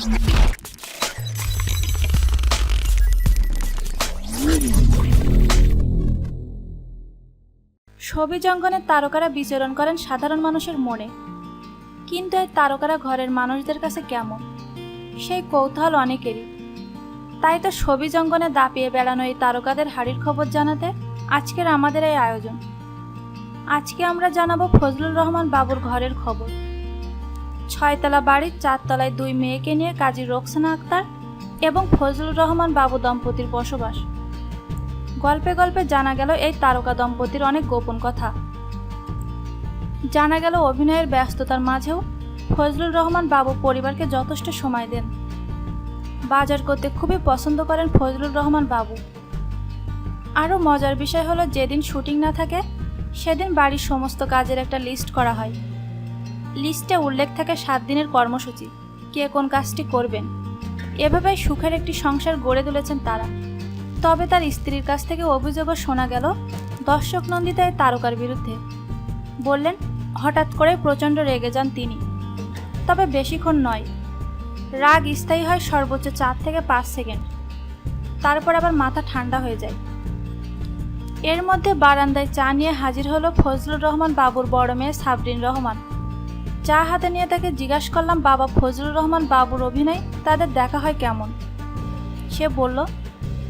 ছবি জঙ্গনের তারকারা বিচরণ করেন সাধারণ মানুষের মনে। কিন্তু এই তারকারা ঘরের মানুষদের কাছে কেমন? সেই কৌতূহল অনেকেরই। তাই তো ছবি জঙ্গনে দাপিয়ে বেড়ানো এই তারকাদের হাড়ির খবর জানাতে আজকের আমাদের এই আয়োজন। আজকে আমরা জানাব ফজলুর রহমান বাবুর ঘরের খবর। ছয়তলা বাড়ির চারতলায় দুই মেয়েকে নিয়ে কাজী রোকসানা আক্তার এবং ফজলুর রহমান বাবু দম্পতির বসবাস। গল্পে গল্পে জানা গেল এই তারকা দম্পতির অনেক গোপন কথা। জানা গেল অভিনয়ের ব্যস্ততার মাঝেও ফজলুর রহমান বাবু পরিবারকে যথেষ্ট সময় দেন। বাজার করতে খুবই পছন্দ করেন ফজলুর রহমান বাবু। আরও মজার বিষয় হলো, যেদিন শুটিং না থাকে, সেদিন বাড়ির সমস্ত কাজের একটা লিস্ট করা হয়। লিস্টে উল্লেখ থাকে সাত দিনের কর্মসূচি, কে কোন কাজটি করবেন। এভাবেই সুখের একটি সংসার গড়ে তুলেছেন তারা। তবে তার স্ত্রীর কাছ থেকে অভিযোগও শোনা গেল দর্শক নন্দিতা এই তারকার বিরুদ্ধে। বললেন, হঠাৎ করে প্রচণ্ড রেগে যান তিনি। তবে বেশিক্ষণ নয়, রাগ স্থায়ী হয় সর্বোচ্চ চার থেকে পাঁচ সেকেন্ড। তারপর আবার মাথা ঠান্ডা হয়ে যায়। এর মধ্যে বারান্দায় চা নিয়ে হাজির হলো ফজলুর রহমান বাবুর বড় মেয়ে সাবরিন রহমান। চা হাতে নিয়ে তাকে জিজ্ঞাসা করলাম, বাবা ফজলুর রহমান বাবুর অভিনয়, তাদের দেখা হয় কেমন? সে বলল,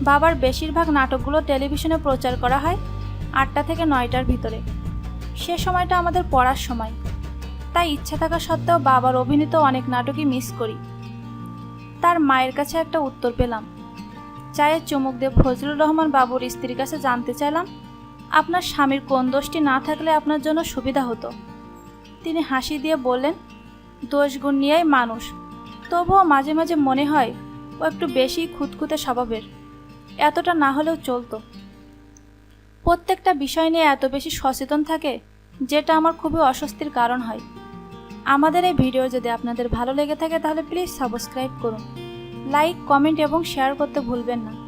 বাবার বেশিরভাগ নাটকগুলো টেলিভিশনে প্রচার করা হয় আটটা থেকে নয়টার ভিতরে। সে সময়টা আমাদের পড়ার সময়। তাই ইচ্ছা থাকা সত্ত্বেও বাবার অভিনীত অনেক নাটকই মিস করি। তার মায়ের কাছে একটা উত্তর পেলাম। চায়ের চুমুক দিয়ে ফজলুর রহমান বাবুর স্ত্রীর কাছে জানতে চাইলাম, আপনার স্বামীর কোন দোষটি না থাকলে আপনার জন্য সুবিধা হতো? তিনি হাসি দিয়ে বললেন দোষগুণ নিয়েই মানুষ। তবুও মাঝে মাঝে মনে হয় ও একটু বেশি খুঁতখুঁতে স্বভাবের। এতটা না হলেও চলতো। প্রত্যেকটা বিষয় নিয়ে এত বেশি সচেতন থাকে, যেটা আমার খুবই অস্বস্তির কারণ হয়। আমাদের এই ভিডিও যদি আপনাদের ভালো লেগে থাকে তাহলে প্লিজ সাবস্ক্রাইব করুন। লাইক, কমেন্ট এবং শেয়ার করতে ভুলবেন না।